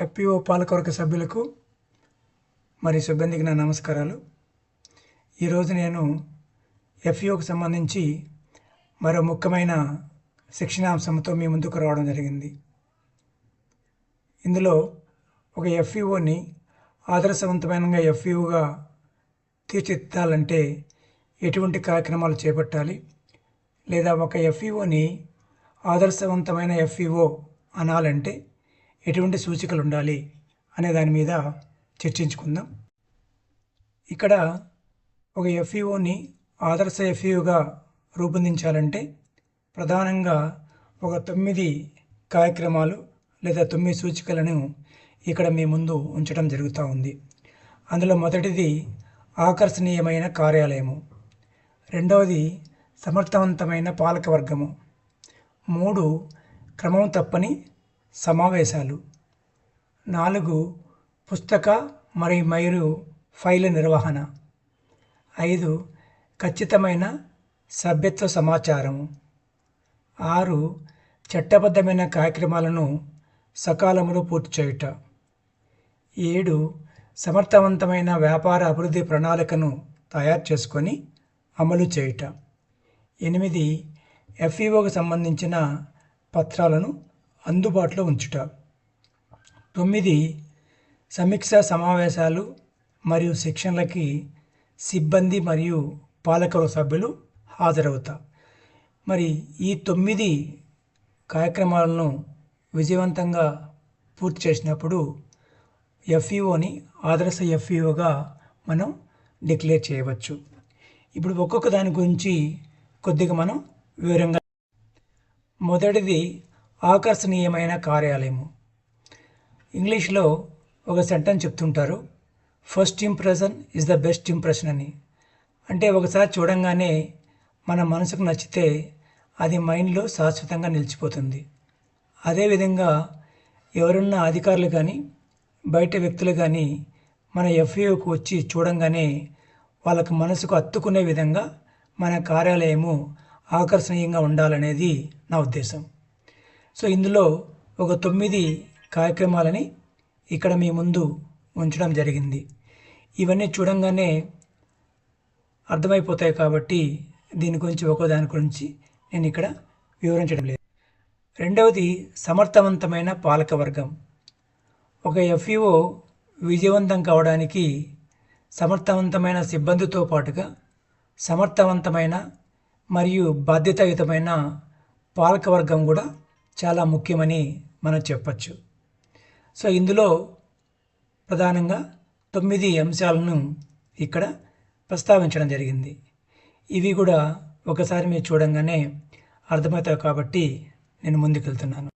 FPO పాలకవర్గ సభ్యులకు మరి సిబ్బందికి నా నమస్కారాలు. ఈరోజు నేను ఎఫ్ఈఓకి సంబంధించి మరో ముఖ్యమైన శిక్షణాంశంతో మీ ముందుకు రావడం జరిగింది. ఇందులో ఒక ఎఫ్ఈఓని ఆదర్శవంతమైన ఎఫ్ఈఓగా తీర్చిదిద్దాలంటే ఎటువంటి కార్యక్రమాలు చేపట్టాలి? లేదా ఒక ఎఫ్ఈఓని ఆదర్శవంతమైన ఎఫ్ఈఓ అనాలంటే ఎటువంటి సూచికలు ఉండాలి అనే దాని మీద చర్చించుకుందాం. ఇక్కడ ఒక ఎఫ్ఈఓని ఆదర్శ ఎఫ్ఈఓగా రూపొందించాలంటే ప్రధానంగా ఒక తొమ్మిది కార్యక్రమాలు లేదా తొమ్మిది సూచికలను ఇక్కడ మీ ముందు ఉంచడం జరుగుతూ ఉంది. అందులో మొదటిది ఆకర్షణీయమైన కార్యాలయము. రెండవది సమర్థవంతమైన పాలకవర్గము. మూడు క్రమం తప్పని సమావేశాలు. నాలుగు పుస్తక మరియు మైరు ఫైల్ నిర్వహణ. ఐదు ఖచ్చితమైన సభ్యత్వ సమాచారము. ఆరు చట్టబద్ధమైన కార్యక్రమాలను సకాలంలో పూర్తి చేయుట. ఏడు సమర్థవంతమైన వ్యాపార అభివృద్ధి ప్రణాళికను తయారు చేసుకొని అమలు చేయుట. ఎనిమిది ఎఫ్ఈఓకు సంబంధించిన పత్రాలను అందుబాటులో ఉంచుట. తొమ్మిది సమీక్ష సమావేశాలు మరియు శిక్షణలకి సిబ్బంది మరియు పాలకవర్గ సభ్యులు హాజరవుతా మరి ఈ తొమ్మిది కార్యక్రమాలను విజయవంతంగా పూర్తి చేసినప్పుడు ఎఫ్ఈఓని ఆదర్శ ఎఫ్ఈఓగా మనం డిక్లేర్ చేయవచ్చు. ఇప్పుడు ఒక్కొక్క దాని గురించి కొద్దిగా మనం వివరంగా మొదటిది ఆకర్షణీయమైన కార్యాలయము. ఇంగ్లీష్లో ఒక సెంటెన్స్ చెప్తుంటారు first impression is the best impression అని. అంటే ఒకసారి చూడంగానే మన మనసుకు నచ్చితే అది మైండ్లో శాశ్వతంగా నిలిచిపోతుంది. అదేవిధంగా ఎవరున్న అధికారులు కానీ బయట వ్యక్తులు కానీ మన ఎఫ్ఏఓకు వచ్చి చూడంగానే వాళ్ళకు మనసుకు అత్తుకునే విధంగా మన కార్యాలయము ఆకర్షణీయంగా ఉండాలనేది నా ఉద్దేశం. సో ఇందులో ఒక తొమ్మిది కార్యక్రమాలని ఇక్కడ మీ ముందు ఉంచడం జరిగింది. ఇవన్నీ చూడంగానే అర్థమైపోతాయి కాబట్టి దీని గురించి ఒక్కో దాని గురించి నేను ఇక్కడ వివరించడం లేదు. రెండవది సమర్థవంతమైన పాలకవర్గం ఒక ఎఫ్ఈఓ విజయవంతం కావడానికి సమర్థవంతమైన సిబ్బందితో పాటుగా సమర్థవంతమైన మరియు బాధ్యతాయుతమైన పాలకవర్గం కూడా చాలా ముఖ్యమని మనం చెప్పచ్చు. సో ఇందులో ప్రధానంగా తొమ్మిది అంశాలను ఇక్కడ ప్రస్తావించడం జరిగింది. ఇవి కూడా ఒకసారి మీరు చూడంగానే అర్థమవుతాయి కాబట్టి నేను ముందుకెళ్తున్నాను.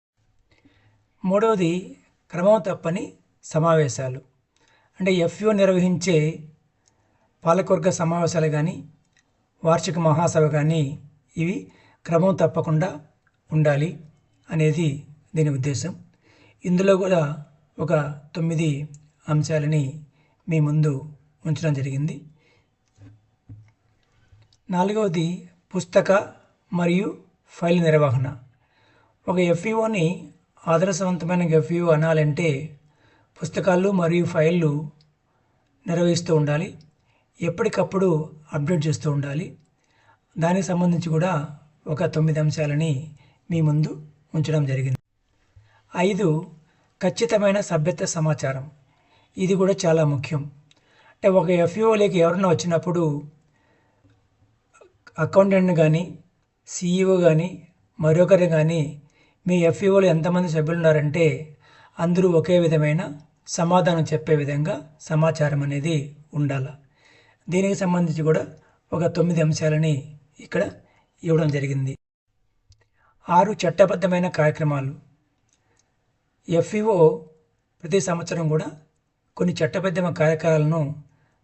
మూడవది క్రమం తప్పని సమావేశాలు. అంటే ఎఫ్ఓ నిర్వహించే పాలకవర్గ సమావేశాలు కానీ వార్షిక మహాసభ కానీ ఇవి క్రమం తప్పకుండా ఉండాలి. అనేది దీని ఉద్దేశం. ఇందులో కూడా ఒక తొమ్మిది అంశాలని మీ ముందు ఉంచడం జరిగింది. నాలుగవది పుస్తక మరియు ఫైల్ నిర్వహణ. ఒక ఎఫ్ఈఓని ఆదర్శవంతమైన ఎఫ్ఈఓ అనాలంటే పుస్తకాలు మరియు ఫైళ్ళు నిర్వహిస్తూ ఉండాలి. ఎప్పటికప్పుడు అప్డేట్ చేస్తూ ఉండాలి. దానికి సంబంధించి కూడా ఒక తొమ్మిది అంశాలని మీ ముందు ఉంచడం జరిగింది. ఐదు ఖచ్చితమైన సభ్యత్వ సమాచారం. ఇది కూడా చాలా ముఖ్యం. అంటే ఒక ఎఫ్ఈఓలోకి ఎవరైనా వచ్చినప్పుడు అకౌంటెంట్ కానీ సీఈఓ కానీ మరొకరు కానీ మీ ఎఫ్ఈఓలో ఎంతమంది సభ్యులు ఉన్నారంటే అందరూ ఒకే విధమైన సమాధానం చెప్పే విధంగా సమాచారం అనేది ఉండాల. దీనికి సంబంధించి కూడా ఒక తొమ్మిది అంశాలని ఇక్కడ ఇవ్వడం జరిగింది. ఆరు చట్టబద్ధమైన కార్యక్రమాలు. ఎఫ్ఈఓ ప్రతి సంవత్సరం కూడా కొన్ని చట్టబద్ధమైన కార్యక్రమాలను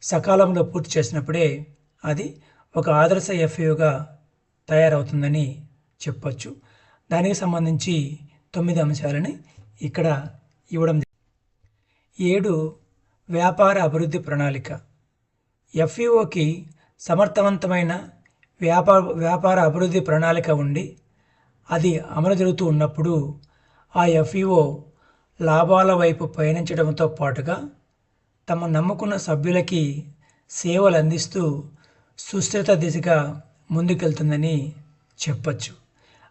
సకాలంలో పూర్తి చేసినప్పుడే అది ఒక ఆదర్శ ఎఫ్ఈఓగా తయారవుతుందని చెప్పచ్చు. దానికి సంబంధించి తొమ్మిది అంశాలని ఇక్కడ ఇవ్వడం ఏడు వ్యాపార అభివృద్ధి ప్రణాళిక. ఎఫ్ఈఓకి సమర్థవంతమైన వ్యాపార వ్యాపార అభివృద్ధి ప్రణాళిక ఉండి అది అమలు జరుగుతూ ఉన్నప్పుడు ఆ ఎఫ్ఈఓ లాభాల వైపు పయనించడంతో పాటుగా తమ నమ్ముకున్న సభ్యులకి సేవలు అందిస్తూ సుస్థిరత దిశగా ముందుకెళ్తుందని చెప్పచ్చు.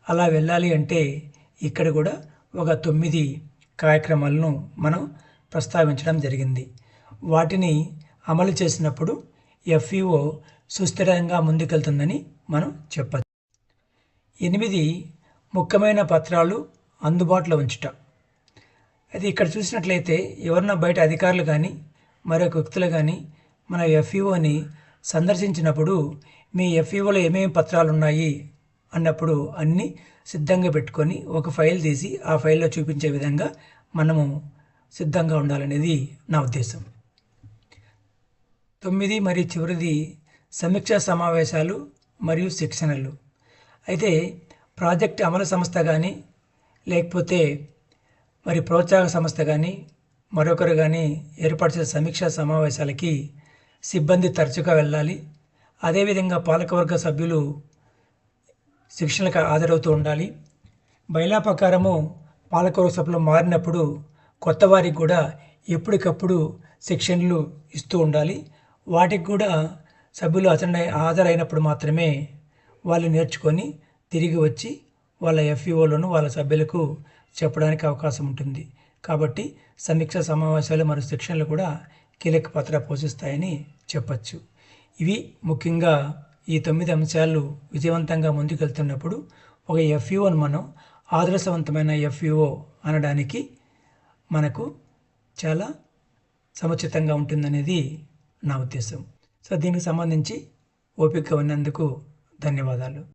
అలా వెళ్ళాలి అంటే ఇక్కడ కూడా ఒక తొమ్మిది కార్యక్రమాలను మనం ప్రస్తావించడం జరిగింది. వాటిని అమలు చేసినప్పుడు ఎఫ్ఈఓ సుస్థిరంగా ముందుకెళ్తుందని మనం చెప్పచ్చు. ఎనిమిది ముఖ్యమైన పత్రాలు అందుబాటులో ఉంచుట. అది ఇక్కడ చూసినట్లయితే ఎవరన్నా బయట అధికారులు కానీ మరొక వ్యక్తులు కానీ మన ఎఫ్ఈఓని సందర్శించినప్పుడు మీ ఎఫ్ఈఓలో ఏమేమి పత్రాలు ఉన్నాయి అన్నప్పుడు అన్నీ సిద్ధంగా పెట్టుకొని ఒక ఫైల్ తీసి ఆ ఫైల్లో చూపించే విధంగా మనము సిద్ధంగా ఉండాలనేది నా ఉద్దేశం. తొమ్మిది మరియు చివరిది సమీక్షా సమావేశాలు మరియు శిక్షణలు. అయితే ప్రాజెక్ట్ అమలు సంస్థ కానీ లేకపోతే మరి ప్రోత్సాహక సంస్థ కానీ మరొకరు కానీ ఏర్పాటు చేసే సమీక్షా సమావేశాలకి సిబ్బంది తరచుగా వెళ్ళాలి. అదేవిధంగా పాలకవర్గ సభ్యులు శిక్షణకు హాజరవుతూ ఉండాలి. బైలా ప్రకారము పాలకవర్గ సభ్యులు మారినప్పుడు కొత్త వారికి కూడా ఎప్పటికప్పుడు శిక్షణలు ఇస్తూ ఉండాలి. వాటికి కూడా సభ్యులు అటెండ్ హాజరైనప్పుడు మాత్రమే వాళ్ళు నేర్చుకొని తిరిగి వచ్చి వాళ్ళ ఎఫ్ఈఓలను వాళ్ళ సభ్యులకు చెప్పడానికి అవకాశం ఉంటుంది. కాబట్టి సమీక్ష సమావేశాలు మరియు శిక్షణలు కూడా కీలక పాత్ర పోషిస్తాయని చెప్పచ్చు. ఇవి ముఖ్యంగా ఈ తొమ్మిది అంశాలు విజయవంతంగా ముందుకెళ్తున్నప్పుడు ఒక ఎఫ్ఈఓను మనం ఆదర్శవంతమైన ఎఫ్ఈఓ అనడానికి మనకు చాలా సముచితంగా ఉంటుందనేది నా ఉద్దేశం. సో దీనికి సంబంధించి ఓపిక ఉన్నందుకు ధన్యవాదాలు.